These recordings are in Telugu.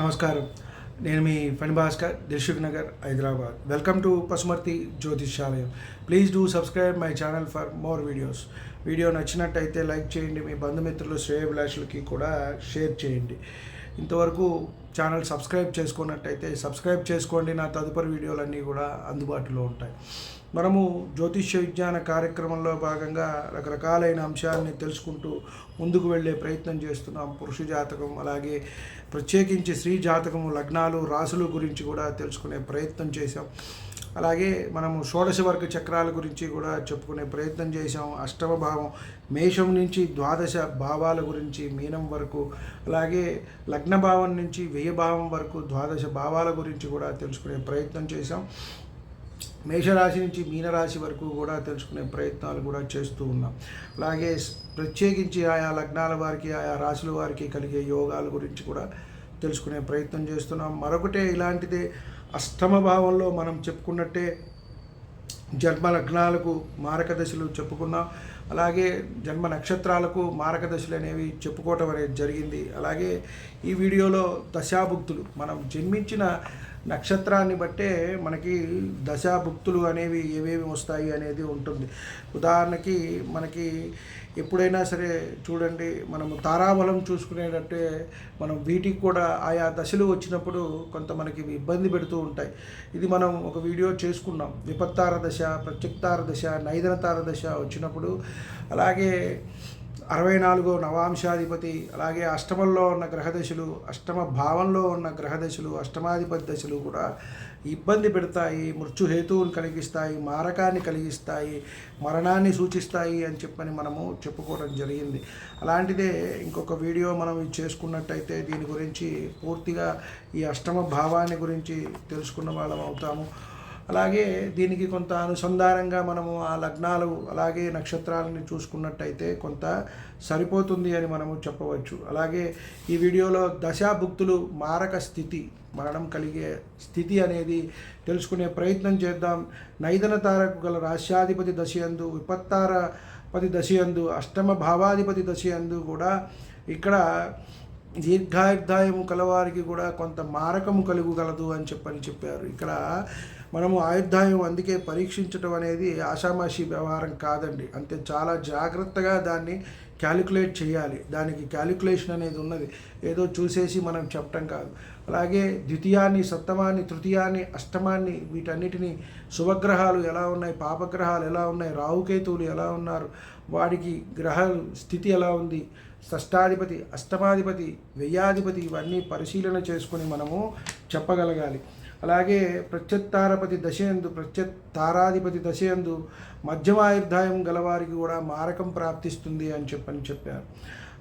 నమస్కారం. నేను మీ Phani Bhaskar Dilsukh Nagar Hyderabad. Welcome to Pasumarthi Jyotishyalayam. Please do subscribe my channel for more videos. Video నచ్చినట్టయితే లైక్ చేయండి. మీ బంధుమిత్రులు శ్రేయభిలాషులకి కూడా షేర్ చేయండి. ఇంతవరకు ఛానల్ సబ్స్క్రైబ్ చేసుకున్నట్టయితే సబ్స్క్రైబ్ చేసుకోండి. నా తదుపరి వీడియోలన్నీ కూడా అందుబాటులో ఉంటాయి. మనము జ్యోతిష్య విజ్ఞాన కార్యక్రమంలో భాగంగా రకరకాలైన అంశాలని తెలుసుకుంటూ ముందుకు వెళ్ళే ప్రయత్నం చేస్తున్నాం. పురుష జాతకం అలాగే ప్రత్యేకించి స్త్రీ జాతకం లగ్నాలు రాసులు గురించి కూడా తెలుసుకునే ప్రయత్నం చేశాం. అలాగే మనము షోడశ వర్గ చక్రాల గురించి కూడా చెప్పుకునే ప్రయత్నం చేశాం. అష్టమ భావం మేషం నుంచి ద్వాదశ భావాల గురించి మీనం వరకు అలాగే లగ్న భావం నుంచి వ్యయభావం వరకు ద్వాదశ భావాల గురించి కూడా తెలుసుకునే ప్రయత్నం చేశాం. మేషరాశి నుంచి మీనరాశి వరకు కూడా తెలుసుకునే ప్రయత్నాలు కూడా చేస్తూ ఉన్నాం. అలాగే ప్రత్యేకించి ఆయా లగ్నాల వారికి ఆయా రాశుల వారికి కలిగే యోగాల గురించి కూడా తెలుసుకునే ప్రయత్నం చేస్తున్నాం. మరొకటే ఇలాంటిదే అష్టమ భావంలో మనం చెప్పుకున్నట్టే జన్మ లగ్నాలకు మారక దశలు చెప్పుకున్నాం. అలాగే జన్మ నక్షత్రాలకు మారక దశలు అనేవి చెప్పుకోవటం అనేది జరిగింది. అలాగే ఈ వీడియోలో దశాభుక్తులు మనం జన్మించిన నక్షత్రాన్ని బట్టే మనకి దశాభుక్తులు అనేవి ఏవేవి వస్తాయి అనేది ఉంటుంది. ఉదాహరణకి మనకి ఎప్పుడైనా సరే చూడండి మనము తారాబలం చూసుకునేటట్టే మనం వీటికి కూడా ఆయా దశలు వచ్చినప్పుడు కొంత మనకి ఇబ్బంది పెడుతూ ఉంటాయి. ఇది మనం ఒక వీడియో చేసుకున్నాం. విపత్తార దశ ప్రత్యక్తార దశ నైదనతార దశ వచ్చినప్పుడు అలాగే అరవై నాలుగో నవాంశాధిపతి అలాగే అష్టమంలో ఉన్న గ్రహదశలు అష్టమ భావంలో ఉన్న గ్రహదశలు అష్టమాధిపతి దశలు కూడా ఇబ్బంది పెడతాయి మృత్యుహేతువును కలిగిస్తాయి మారకాన్ని కలిగిస్తాయి మరణాన్ని సూచిస్తాయి అని చెప్పని మనము చెప్పుకోవడం జరిగింది. అలాంటిదే ఇంకొక వీడియో మనం చేసుకున్నట్టయితే దీని గురించి పూర్తిగా ఈ అష్టమ భావాన్ని గురించి తెలుసుకున్న వాళ్ళం అవుతాము. అలాగే దీనికి కొంత అనుసంధానంగా మనము ఆ లగ్నాలు అలాగే నక్షత్రాలని చూసుకున్నట్టయితే కొంత సరిపోతుంది అని మనము చెప్పవచ్చు. అలాగే ఈ వీడియోలో దశాభుక్తులు మారక స్థితి మరణం కలిగే స్థితి అనేది తెలుసుకునే ప్రయత్నం చేద్దాం. నైదన తారకు గల రాష్ట్రాధిపతి దశయందు విపత్తారపతి దశయందు అష్టమ భావాధిపతి దశయందు కూడా ఇక్కడ దీర్ఘాయుర్ధాయము కలవారికి కూడా కొంత మారకము కలుగుగలదు అని చెప్పని చెప్పారు. ఇక్కడ మనము ఆయుర్దాయం అందుకే పరీక్షించడం అనేది ఆషామాషి వ్యవహారం కాదండి. అంతే చాలా జాగ్రత్తగా దాన్ని క్యాలిక్యులేట్ చేయాలి. దానికి క్యాలిక్యులేషన్ అనేది ఉన్నది. ఏదో చూసేసి మనం చెప్పటం కాదు. అలాగే ద్వితీయాన్ని సప్తమాన్ని తృతీయాన్ని అష్టమాన్ని వీటన్నిటిని శుభగ్రహాలు ఎలా ఉన్నాయి పాపగ్రహాలు ఎలా ఉన్నాయి రాహుకేతువులు ఎలా ఉన్నారు వాడికి గ్రహ స్థితి ఎలా ఉంది షష్టాధిపతి అష్టమాధిపతి వ్యయాధిపతి ఇవన్నీ పరిశీలన చేసుకొని మనము చెప్పగలగాలి. అలాగే ప్రత్యుత్తారపతి దశయందు ప్రత్యుత్తారాధిపతి దశయందు మధ్యమాయుర్ధాయం గలవారికి కూడా మారకం ప్రాప్తిస్తుంది అని చెప్పని చెప్పారు.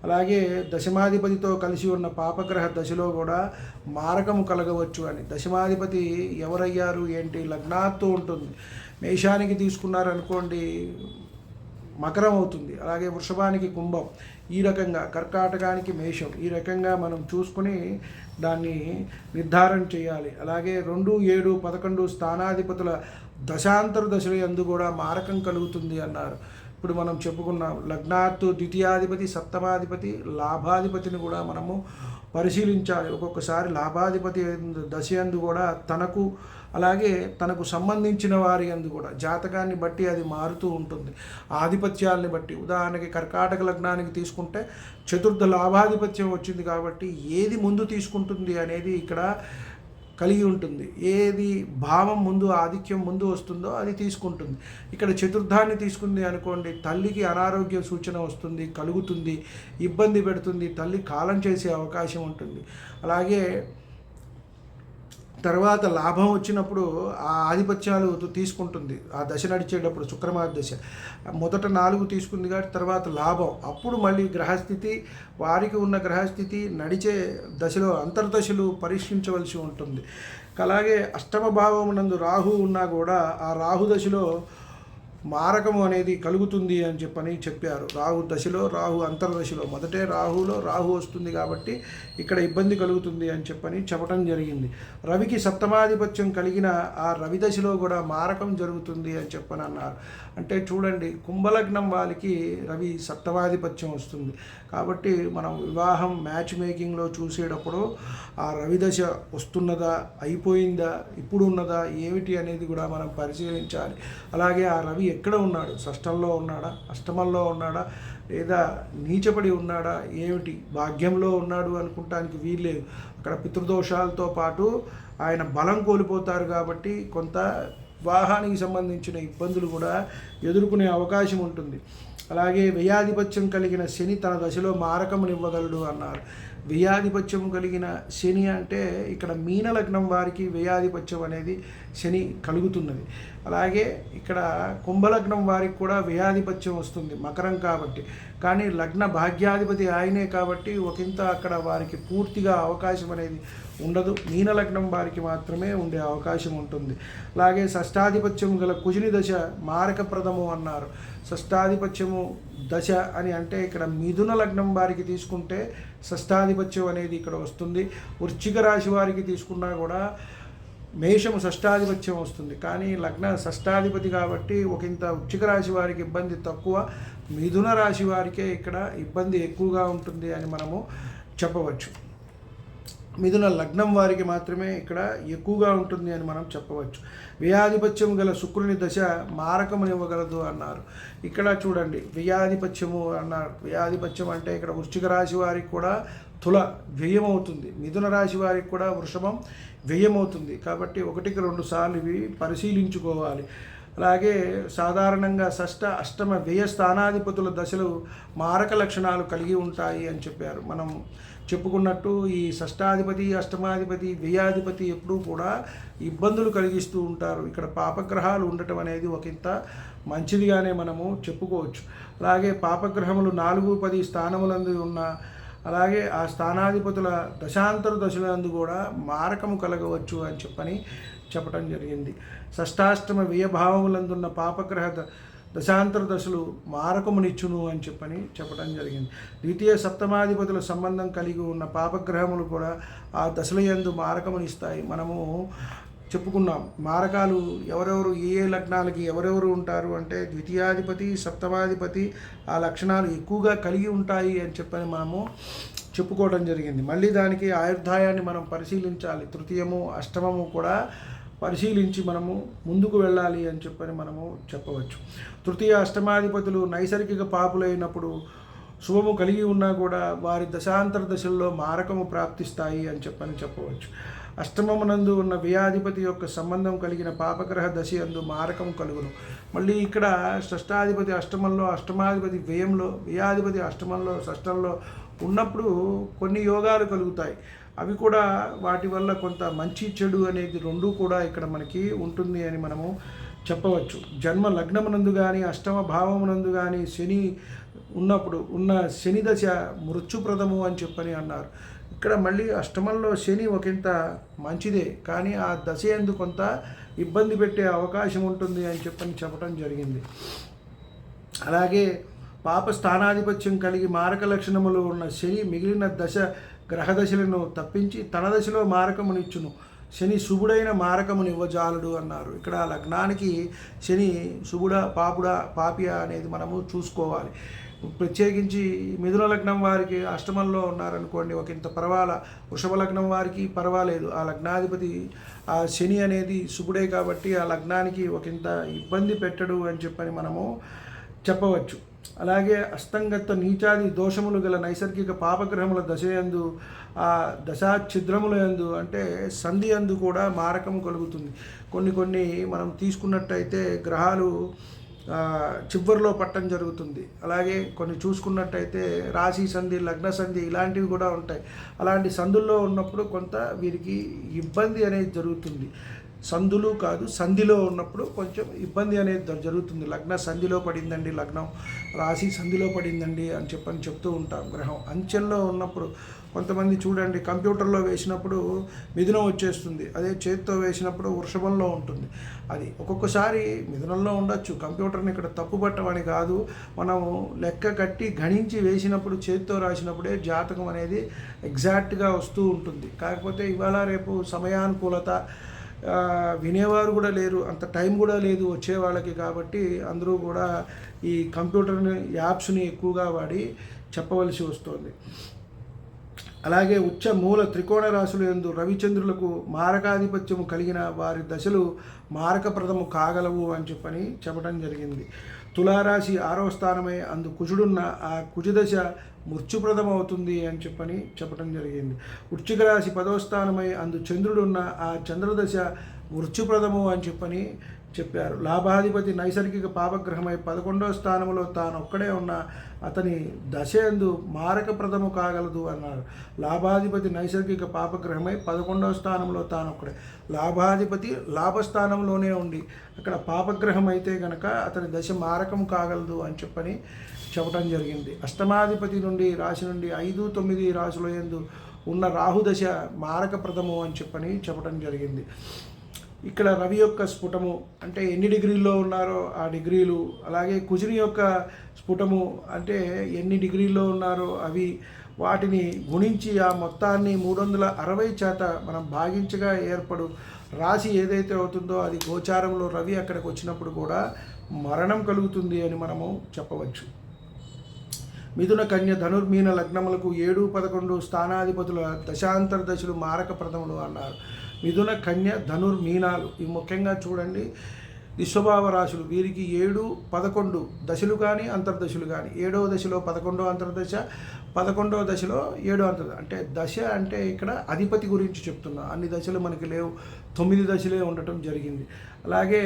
అలాగే దశమాధిపతితో కలిసి ఉన్న పాపగ్రహ దశలో కూడా మారకము కలగవచ్చు అని. దశమాధిపతి ఎవరయ్యారు ఏంటి? లగ్నాత్తు ఉంటుంది. మేషానికి తీసుకున్నారనుకోండి మకరం అవుతుంది. అలాగే వృషభానికి కుంభం. ఈ రకంగా కర్కాటకానికి మేషం. ఈ రకంగా మనం చూసుకుని దాన్ని నిర్ధారణ చేయాలి. అలాగే రెండు ఏడు పదకొండు స్థానాధిపతుల దశాంతర దశలు ఎందు కూడా మారకం కలుగుతుంది అన్నారు. ఇప్పుడు మనం చెప్పుకున్నాం లగ్నాత్తు ద్వితీయాధిపతి సప్తమాధిపతి లాభాధిపతిని కూడా మనము పరిశీలించాలి. ఒక్కొక్కసారి లాభాధిపతి దశ అందు కూడా తనకు అలాగే తనకు సంబంధించిన వారి అందు కూడా జాతకాన్ని బట్టి అది మారుతూ ఉంటుంది. ఆధిపత్యాలని బట్టి. ఉదాహరణకి కర్కాటక లగ్నానికి తీసుకుంటే చతుర్థ లాభాధిపత్యం వచ్చింది కాబట్టి ఏది ముందు తీసుకుంటుంది అనేది ఇక్కడ కలిగి ఉంటుంది. ఏది భావం ముందు ఆధిక్యం ముందు వస్తుందో అది తీసుకుంటుంది. ఇక్కడ చతుర్థాన్ని తీసుకుంది అనుకోండి తల్లికి అనారోగ్య సూచన వస్తుంది కలుగుతుంది ఇబ్బంది పెడుతుంది తల్లి కాలం చేసే అవకాశం ఉంటుంది. అలాగే తర్వాత లాభం వచ్చినప్పుడు ఆ ఆధిపత్యాలు తీసుకుంటుంది. ఆ దశ నడిచేటప్పుడు శుక్రమార్ దశ మొదట నాలుగు తీసుకుంది కాబట్టి తర్వాత లాభం. అప్పుడు మళ్ళీ గ్రహస్థితి వారికి ఉన్న గ్రహస్థితి నడిచే దశలో అంతర్దశలు పరీక్షించవలసి ఉంటుంది. అలాగే అష్టమ భావం నందు రాహు ఉన్నా కూడా ఆ రాహు దశలో మారకము అనేది కలుగుతుంది అని చెప్పని చెప్పారు. రాహు దశలో రాహు అంతర్దశలో. మొదటే రాహులో రాహు వస్తుంది కాబట్టి ఇక్కడ ఇబ్బంది కలుగుతుంది అని చెప్పని చెప్పడం జరిగింది. రవికి సప్తమాధిపత్యం కలిగిన ఆ రవి దశలో కూడా మారకం జరుగుతుంది అని చెప్పని అన్నారు. అంటే చూడండి కుంభలగ్నం వాళ్ళకి రవి సత్తవాధిపత్యం వస్తుంది. కాబట్టి మనం వివాహం మ్యాచ్ మేకింగ్లో చూసేటప్పుడు ఆ రవి దశ వస్తున్నదా అయిపోయిందా ఇప్పుడు ఉన్నదా ఏమిటి అనేది కూడా మనం పరిశీలించాలి. అలాగే ఆ రవి ఎక్కడ ఉన్నాడు? షష్టంలో ఉన్నాడా? అష్టమంలో ఉన్నాడా? లేదా నీచపడి ఉన్నాడా? ఏమిటి? భాగ్యంలో ఉన్నాడు అనుకుంటానికి వీల్లేదు. అక్కడ పితృదోషాలతో పాటు ఆయన బలం కోల్పోతారు కాబట్టి కొంత వివాహానికి సంబంధించిన ఇబ్బందులు కూడా ఎదుర్కొనే అవకాశం ఉంటుంది. అలాగే వ్యయాధిపత్యం కలిగిన శని తన దశలో మారకమునివ్వగలడు అన్నారు. వ్యయాధిపత్యం కలిగిన శని అంటే ఇక్కడ మీన లగ్నం వారికి వ్యయాధిపత్యం అనేది శని కలుగుతున్నది. అలాగే ఇక్కడ కుంభలగ్నం వారికి కూడా వ్యయాధిపత్యం వస్తుంది మకరం కాబట్టి. కానీ లగ్న భాగ్యాధిపతి ఆయనే కాబట్టి ఒకంత అక్కడ వారికి పూర్తిగా అవకాశం అనేది ఉండదు. మీన లగ్నం వారికి మాత్రమే ఉండే అవకాశం ఉంటుంది. అలాగే షష్టాధిపత్యం గల కుజుని దశ మారకప్రదము అన్నారు. షష్టాధిపత్యము దశ అని అంటే ఇక్కడ మిథున లగ్నం వారికి తీసుకుంటే షష్టాధిపత్యం అనేది ఇక్కడ వస్తుంది. వృశ్చిక రాశి వారికి తీసుకున్నా కూడా మేషము షష్టాధిపత్యం వస్తుంది. కానీ లగ్న షష్టాధిపతి కాబట్టి ఒకంత వృశ్చిక రాశి వారికి ఇబ్బంది తక్కువ. మిథున రాశి వారికే ఇక్కడ ఇబ్బంది ఎక్కువగా ఉంటుంది అని మనము చెప్పవచ్చు. మిథున లగ్నం వారికి మాత్రమే ఇక్కడ ఎక్కువగా ఉంటుంది అని మనం చెప్పవచ్చు. వ్యయాధిపత్యం గల శుక్రుని దశ మారకమునివ్వగలదు అన్నారు. ఇక్కడ చూడండి వ్యయాధిపత్యము అన్నారు. వ్యయాధిపత్యం అంటే ఇక్కడ వృశ్చిక రాశి వారికి కూడా తుల వ్యయం అవుతుంది మిథున రాశి వారికి కూడా వృషభం వ్యయమవుతుంది. కాబట్టి ఒకటికి రెండు సార్లు ఇవి పరిశీలించుకోవాలి. అలాగే సాధారణంగా షష్ట అష్టమ వ్యయ స్థానాధిపతుల దశలు మారక లక్షణాలు కలిగి ఉంటాయి అని చెప్పారు. మనం చెప్పుకున్నట్టు ఈ షష్టాధిపతి అష్టమాధిపతి వ్యయాధిపతి ఎప్పుడూ కూడా ఇబ్బందులు కలిగిస్తూ ఉంటారు. ఇక్కడ పాపగ్రహాలు ఉండటం అనేది ఒకంత మంచిదిగానే మనము చెప్పుకోవచ్చు. అలాగే పాపగ్రహములు నాలుగు పది స్థానములందు ఉన్న అలాగే ఆ స్థానాధిపతుల దశాంతర దశలందు కూడా మారకము కలగవచ్చు అని చెప్పని చెప్పడం జరిగింది. షష్టాష్టమ వ్యయభావములందున్న పాపగ్రహ దశాంతర దశలు మారకమునిచ్చును అని చెప్పని చెప్పడం జరిగింది. ద్వితీయ సప్తమాధిపతుల సంబంధం కలిగి ఉన్న పాపగ్రహములు కూడా ఆ దశల యందు మారకమునిస్తాయి. మనము చెప్పుకున్నాం. మారకాలు ఎవరెవరు ఏ ఏ లగ్నాలకి ఎవరెవరు ఉంటారు అంటే ద్వితీయాధిపతి సప్తమాధిపతి ఆ లక్షణాలు ఎక్కువగా కలిగి ఉంటాయి అని చెప్పని మనము చెప్పుకోవడం జరిగింది. మళ్ళీ దానికి ఆయుర్దాయాన్ని మనం పరిశీలించాలి. తృతీయము అష్టమము కూడా పరిశీలించి మనము ముందుకు వెళ్ళాలి అని చెప్పని మనము చెప్పవచ్చు. తృతీయ అష్టమాధిపతులు నైసర్గిక పాపులైనప్పుడు శుభము కలిగి ఉన్నా కూడా వారి దశాంతర దశల్లో మారకము ప్రాప్తిస్తాయి అని చెప్పని చెప్పవచ్చు. అష్టమమునందు ఉన్న వ్యయాధిపతి యొక్క సంబంధం కలిగిన పాపగ్రహ దశ అందు మారకం కలుగును. మళ్ళీ ఇక్కడ షష్టాధిపతి అష్టమంలో అష్టమాధిపతి వ్యయంలో వ్యయాధిపతి అష్టమంలో షష్టంలో ఉన్నప్పుడు కొన్ని యోగాలు కలుగుతాయి. అవి కూడా వాటి వల్ల కొంత మంచి చెడు అనేది రెండూ కూడా ఇక్కడ మనకి ఉంటుంది అని మనము చెప్పవచ్చు. జన్మ లగ్నమునందు కానీ అష్టమ భావమునందు కానీ శని ఉన్నప్పుడు ఉన్న శని దశ మృత్యుప్రదము అని చెప్పని అన్నారు. ఇక్కడ మళ్ళీ అష్టమంలో శని ఒకంత మంచిదే కానీ ఆ దశ ఎందు కొంత ఇబ్బంది పెట్టే అవకాశం ఉంటుంది అని చెప్పని చెప్పడం జరిగింది. అలాగే పాప స్థానాధిపత్యం కలిగి మారక లక్షణములు ఉన్న శని మిగిలిన దశ గ్రహదశలను తప్పించి తన దశలో మారకమునిచ్చును శని శుభుడైన మారకముని ఇవ్వజాలుడు అన్నారు. ఇక్కడ లగ్నానికి శని శుభుడ పాపుడ పాపియ అనేది మనము చూసుకోవాలి. ప్రత్యేకించి మిథున లగ్నం వారికి అష్టమంలో ఉన్నారనుకోండి ఒక ఇంత పర్వాలా వృషభ లగ్నం వారికి పర్వాలేదు. ఆ లగ్నాధిపతి ఆ శని అనేది శుభుడే కాబట్టి ఆ లగ్నానికి ఒక ఇంత ఇబ్బంది పెట్టడు అని చెప్పని మనము చెప్పవచ్చు. అలాగే అస్తంగత నీచాది దోషములు గల నైసర్గిక పాపగ్రహముల దశయందు ఆ దశా ఛిద్రముల యందు అంటే సంధి అందు కూడా మారకం కలుగుతుంది. కొన్ని కొన్ని మనం తీసుకున్నట్టయితే గ్రహాలు చివరిలో పట్టం జరుగుతుంది. అలాగే కొన్ని చూసుకున్నట్టయితే రాశి సంధి లగ్న సంధి ఇలాంటివి కూడా ఉంటాయి. అలాంటి సందుల్లో ఉన్నప్పుడు కొంత వీరికి ఇబ్బంది అనేది జరుగుతుంది. సందులు కాదు సంధిలో ఉన్నప్పుడు కొంచెం ఇబ్బంది అనేది జరుగుతుంది. లగ్న సంధిలో పడిందండి లగ్నం రాశి సంధిలో పడిందండి అని చెప్పని చెప్తూ ఉంటాం గ్రహం. అంచెల్లో ఉన్నప్పుడు కొంతమంది చూడండి కంప్యూటర్లో వేసినప్పుడు మిథునం వచ్చేస్తుంది. అదే చేతితో వేసినప్పుడు వృషభంలో ఉంటుంది. అది ఒక్కొక్కసారి మిథునంలో ఉండొచ్చు. కంప్యూటర్ని ఇక్కడ తప్పు పట్టమని కాదు. మనము లెక్క కట్టి గణించి వేసినప్పుడు చేతితో రాసినప్పుడే జాతకం అనేది ఎగ్జాక్ట్గా వస్తూ ఉంటుంది. కాకపోతే ఇవాళ రేపు సమయానుకూలత వినేవారు కూడా లేరు అంత టైం కూడా లేదు వచ్చే వాళ్ళకి కాబట్టి అందరూ కూడా ఈ కంప్యూటర్ని యాప్స్ని ఎక్కువగా వాడి చెప్పవలసి వస్తుంది. అలాగే ఉచ్చ మూల త్రికోణ రాశులు ఎందు రవిచంద్రులకు మారకాధిపత్యము కలిగిన వారి దశలు మారకప్రదము కాగలవు అని చెప్పని చెప్పడం జరిగింది. తులారాశి ఆరవ స్థానమే అందు కుజుడున్న ఆ కుజదశ మృత్యుప్రదం అవుతుంది అని చెప్పని చెప్పడం జరిగింది. వృశ్చిక రాశి పదవ స్థానమై అందు చంద్రుడున్న ఆ చంద్రదశ మృత్యుప్రదము అని చెప్పని చెప్పారు. లాభాధిపతి నైసర్గిక పాపగ్రహమై పదకొండవ స్థానంలో తాను ఒక్కడే ఉన్న అతని దశయందు మారకప్రదము కాగలదు అన్నారు. లాభాధిపతి నైసర్గిక పాపగ్రహమై పదకొండవ స్థానంలో తాను ఒక్కడే లాభాధిపతి లాభస్థానంలోనే ఉండి అక్కడ పాపగ్రహం అయితే కనుక అతని దశ మారకం కాగలదు అని చెప్పని చెప్పడం జరిగింది. అష్టమాధిపతి నుండి రాశి నుండి ఐదు తొమ్మిది రాశుల ఎందు ఉన్న రాహుదశ మారకప్రదము అని చెప్పని చెప్పడం జరిగింది. ఇక్కడ రవి యొక్క స్ఫుటము అంటే ఎన్ని డిగ్రీల్లో ఉన్నారో ఆ డిగ్రీలు అలాగే కుజుని యొక్క స్ఫుటము అంటే ఎన్ని డిగ్రీల్లో ఉన్నారో అవి వాటిని గుణించి ఆ మొత్తాన్ని మూడు వందల అరవై చేత మనం భాగించగా ఏర్పడు రాశి ఏదైతే అవుతుందో అది గోచారంలో రవి అక్కడికి వచ్చినప్పుడు కూడా మరణం కలుగుతుంది అని మనము చెప్పవచ్చు. మిథున కన్య ధనుర్మీన లగ్నములకు ఏడు పదకొండు స్థానాధిపతుల దశాంతర దశలు మారక ప్రథములు అన్నారు. మిథున కన్య ధనుర్ మీనాలు. ఇవి ముఖ్యంగా చూడండి విశ్వభావ రాశులు. వీరికి ఏడు పదకొండు దశలు కానీ అంతర్దశలు కానీ. ఏడవ దశలో పదకొండో అంతర్దశ పదకొండవ దశలో ఏడో అంతర్ అంటే దశ అంటే ఇక్కడ అధిపతి గురించి చెప్తున్నా. అన్ని దశలు మనకి లేవు. తొమ్మిది దశలే ఉండటం జరిగింది. అలాగే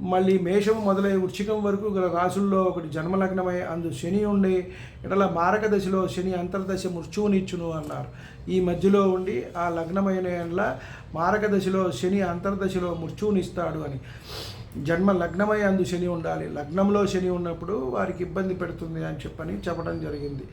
మళ్ళీ మేషం మొదలై వృశ్చికం వరకు గల రాసుల్లో ఒకటి జన్మలగ్నమై అందు శని ఉండి ఇటల మారక దశలో శని అంతర్దశ మృత్యువునిచ్చును అన్నారు. ఈ మధ్యలో ఉండి ఆ లగ్నమైన ఎడల మారక దశలో శని అంతర్దశలో మృత్యువునిస్తాడు అని. జన్మ లగ్నమై అందు శని ఉండాలి. లగ్నంలో శని ఉన్నప్పుడు వారికి ఇబ్బంది పెడుతుంది అని చెప్పని చెప్పడం జరిగింది.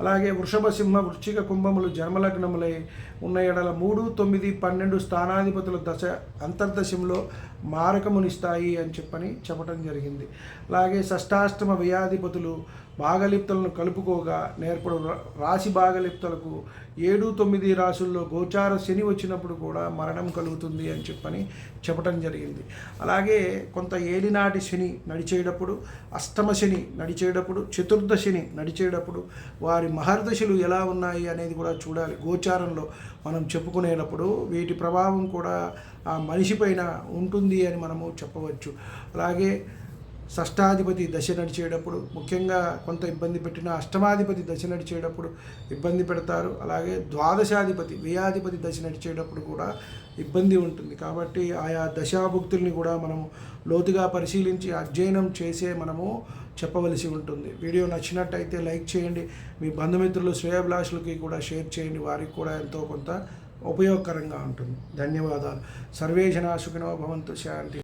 అలాగే వృషభ సింహ వృశ్చిక కుంభములు జన్మలగ్నములై ఉన్న ఎడల మూడు తొమ్మిది పన్నెండు స్థానాధిపతుల దశ అంతర్దశంలో మారకమునిస్తాయి అని చెప్పని చెప్పడం జరిగింది. అలాగే షష్టాష్టమ వ్యాధిపతులు భాగలిప్తలను కలుపుకోగా నేర్పడు రా- రాశి భాగలిప్తలకు ఏడు తొమ్మిది రాసుల్లో గోచార శని వచ్చినప్పుడు కూడా మరణం కలుగుతుంది అని చెప్పని చెప్పడం జరిగింది. అలాగే కొంత ఏలినాటి శని నడిచేటప్పుడు అష్టమ శని నడిచేటప్పుడు చతుర్థ శని నడిచేటప్పుడు వారి మహర్దశలు ఎలా ఉన్నాయి అనేది కూడా చూడాలి. గోచారంలో మనం చెప్పుకునేటప్పుడు వీటి ప్రభావం కూడా ఆ మనిషి పైన ఉంటుంది అని మనము చెప్పవచ్చు. అలాగే షష్టాధిపతి దశ నడిచేటప్పుడు ముఖ్యంగా కొంత ఇబ్బంది పెట్టిన అష్టమాధిపతి దశ నడిచేటప్పుడు ఇబ్బంది పెడతారు. అలాగే ద్వాదశాధిపతి వ్యయాధిపతి దశ నడిచేటప్పుడు కూడా ఇబ్బంది ఉంటుంది. కాబట్టి ఆయా దశాభుక్తుల్ని కూడా మనము లోతుగా పరిశీలించి అధ్యయనం చేసే మనము చెప్పవలసి ఉంటుంది. వీడియో నచ్చినట్టయితే లైక్ చేయండి. మీ బంధుమిత్రులు శ్రేయభిలాషులకి కూడా షేర్ చేయండి. వారికి కూడా ఎంతో కొంత ఉపయోగకరంగా ఉంటుంది. ధన్యవాదాలు. సర్వేజనా సుఖినో భవంతు. శాంతి.